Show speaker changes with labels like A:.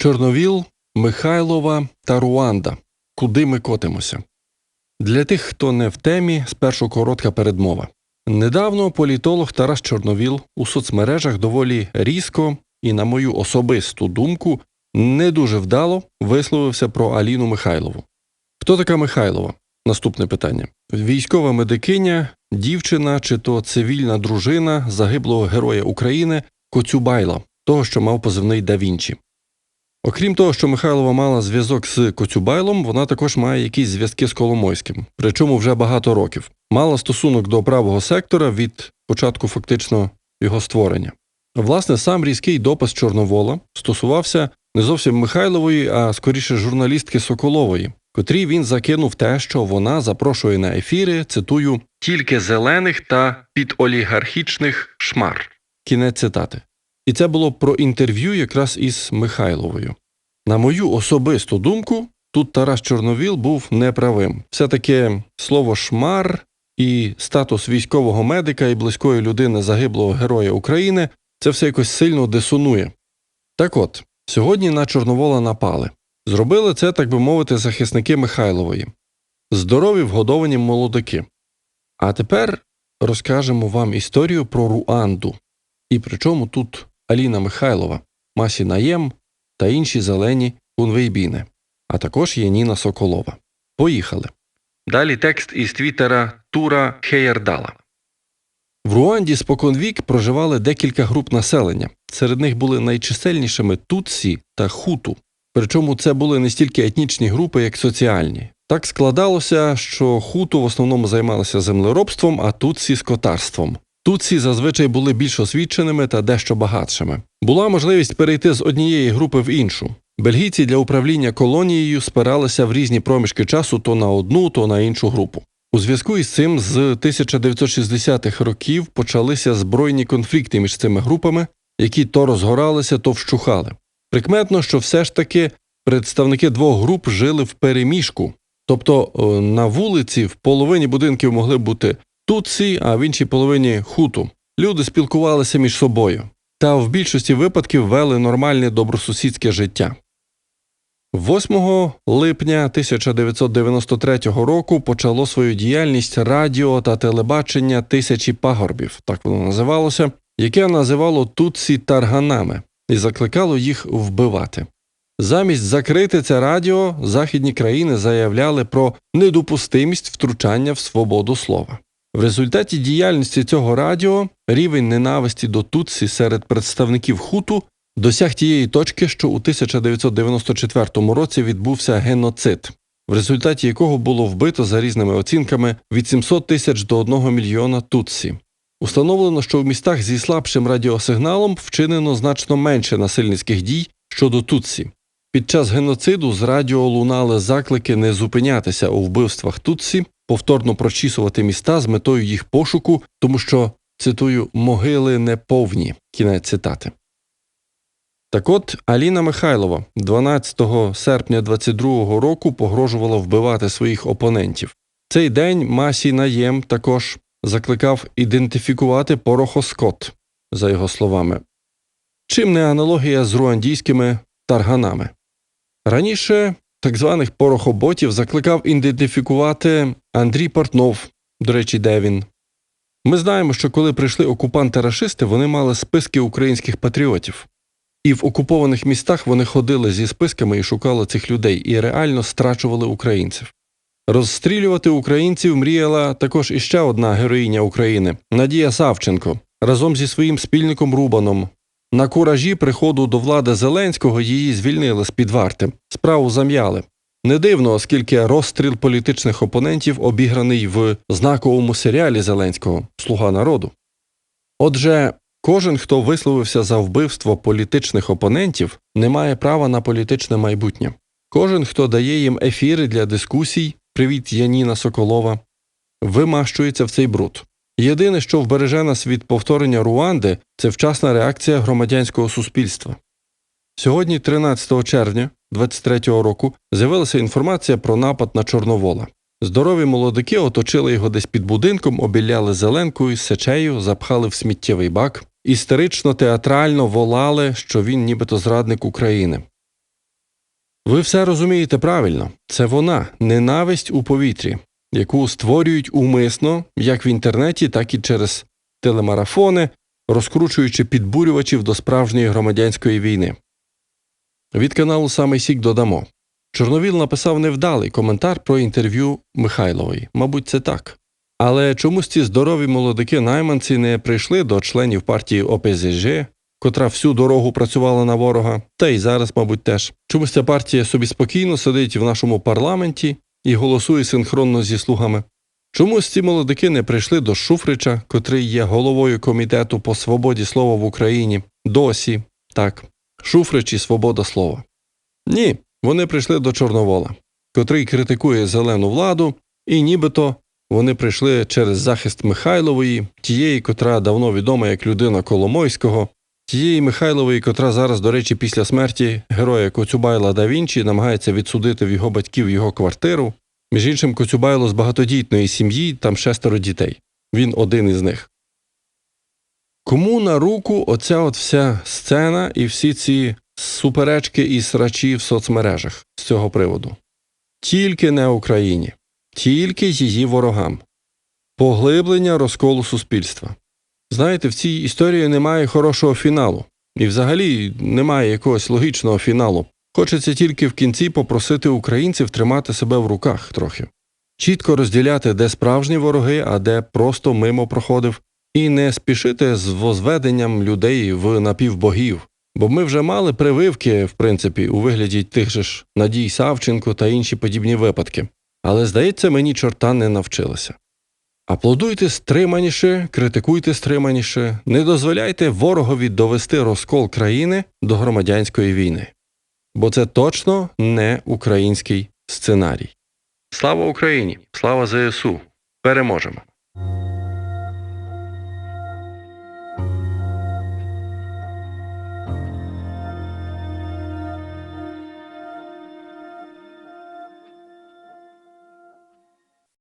A: Чорновіл, Михайлова та Руанда. Куди ми котимося? Для тих, хто не в темі, спершу коротка передмова. Недавно політолог Тарас Чорновіл у соцмережах доволі різко і, на мою особисту думку, не дуже вдало висловився про Аліну Михайлову. Хто така Михайлова? Наступне питання. Військова медикиня, дівчина чи то цивільна дружина загиблого героя України Коцюбайла, того, що мав позивний Да Вінчі. Окрім того, що Михайлова мала зв'язок з Коцюбайлом, вона також має якісь зв'язки з Коломойським, причому вже багато років. Мала стосунок до правого сектора від початку фактично його створення. Власне, сам різкий допис Чорновола стосувався не зовсім Михайлової, а скоріше журналістки Соколової, котрій він закинув те, що вона запрошує на ефіри, цитую, тільки зелених та підолігархічних шмар. Кінець цитати. І це було про інтерв'ю якраз із Михайловою. На мою особисту думку, тут Тарас Чорновіл був неправим. Все таки слово шмар і статус військового медика і близької людини загиблого героя України це все якось сильно дисонує. Так от, сьогодні на Чорновола напали. Зробили це, так би мовити, захисники Михайлової. Здорові вгодовані молодики. А тепер розкажемо вам історію про Руанду. І причому тут Аліна Михайлова, Масі Наєм та інші зелені кунвейбіни, а також є Ніна Соколова. Поїхали. Далі текст із твіттера Тура Хеєрдала. В Руанді споконвік проживали декілька груп населення. Серед них були найчисельнішими Тутсі та Хуту. Причому це були не стільки етнічні групи, як соціальні. Так складалося, що хуту в основному займалися землеробством, а тутсі скотарством. Тутсі зазвичай були більш освіченими та дещо багатшими. Була можливість перейти з однієї групи в іншу. Бельгійці для управління колонією спиралися в різні проміжки часу то на одну, то на іншу групу. У зв'язку із цим з 1960-х років почалися збройні конфлікти між цими групами, які то розгоралися, то вщухали. Прикметно, що все ж таки представники двох груп жили в переміжку, тобто е, на вулиці в половині будинків могли бути тутсі, а в іншій половині хуту. Люди спілкувалися між собою та в більшості випадків вели нормальне добросусідське життя. 8 липня 1993 року почало свою діяльність радіо та телебачення тисячі пагорбів, так воно називалося, яке називало Тутсі тарганами і закликало їх вбивати. Замість закрити це радіо, західні країни заявляли про недопустимість втручання в свободу слова. В результаті діяльності цього радіо рівень ненависті до Тутсі серед представників хуту досяг тієї точки, що у 1994 році відбувся геноцид, в результаті якого було вбито за різними оцінками від 700 тисяч до 1 мільйона Тутсі. Установлено, що в містах зі слабшим радіосигналом вчинено значно менше насильницьких дій щодо Тутсі. Під час геноциду з радіо лунали заклики не зупинятися у вбивствах Тутсі, повторно прочісувати міста з метою їх пошуку, тому що, цитую, могили не повні. Кінець цитати. Так от Аліна Михайлова 12 серпня 22 року погрожувала вбивати своїх опонентів. Цей день Масі Наєм також закликав ідентифікувати порохоскот, за його словами. Чим не аналогія з руандійськими тарганами. Раніше так званих порохоботів закликав ідентифікувати Андрій Портнов, до речі, де він. Ми знаємо, що коли прийшли окупанти-рашисти, вони мали списки українських патріотів. І в окупованих містах вони ходили зі списками і шукали цих людей, і реально страчували українців. Розстрілювати українців мріяла також іще одна героїня України Надія Савченко разом зі своїм спільником Рубаном. На куражі приходу до влади Зеленського її звільнили з під варти. Справу зам'яли. Не дивно, оскільки розстріл політичних опонентів обіграний в знаковому серіалі Зеленського Слуга народу. Отже, кожен, хто висловився за вбивство політичних опонентів, не має права на політичне майбутнє. Кожен, хто дає їм ефіри для дискусій, привіт Яніна Соколова, вимащується в цей бруд. Єдине, що вбереже нас від повторення Руанди, це вчасна реакція громадянського суспільства. Сьогодні, 13 червня 2023 року, з'явилася інформація про напад на Чорновола. Здорові молодики оточили його десь під будинком, обіляли зеленкою, сечею, запхали в сміттєвий бак, істерично театрально волали, що він нібито зрадник України. Ви все розумієте правильно. Це вона, ненависть у повітрі, яку створюють умисно як в інтернеті, так і через телемарафони, розкручуючи підбурювачів до справжньої громадянської війни. Від каналу Самий Сік додамо. Чорновіл написав невдалий коментар про інтерв'ю Михайлової. Мабуть, це так. Але чомусь ці здорові молодики найманці не прийшли до членів партії ОПЗЖ, котра всю дорогу працювала на ворога, та й зараз, мабуть, теж. Чомусь ця партія собі спокійно сидить в нашому парламенті і голосує синхронно зі слугами. Чомусь ці молодики не прийшли до Шуфрича, котрий є головою комітету по свободі слова в Україні. Досі так. Шуфрич і свобода слова. Ні, вони прийшли до Чорновола, котрий критикує зелену владу, і нібито вони прийшли через захист Михайлової, тієї, котра давно відома як людина Коломойського, тієї Михайлової, котра зараз, до речі, після смерті героя Коцюбайла да Вінчі намагається відсудити в його батьків його квартиру. Між іншим, Коцюбайло з багатодітної сім'ї, там шестеро дітей. Він один із них. Кому на руку оця от вся сцена і всі ці суперечки і срачі в соцмережах з цього приводу? Тільки не Україні, тільки її ворогам. Поглиблення розколу суспільства. Знаєте, в цій історії немає хорошого фіналу, і взагалі немає якогось логічного фіналу. Хочеться тільки в кінці попросити українців тримати себе в руках трохи, чітко розділяти, де справжні вороги, а де просто мимо проходив, і не спішити з возведенням людей в напівбогів. Бо ми вже мали прививки, в принципі, у вигляді тих же ж Надій Савченко та інші подібні випадки. Але, здається, мені чорта не навчилися. Аплодуйте стриманіше, критикуйте стриманіше, не дозволяйте ворогові довести розкол країни до громадянської війни. Бо це точно не український сценарій. Слава Україні! Слава ЗСУ! Переможемо!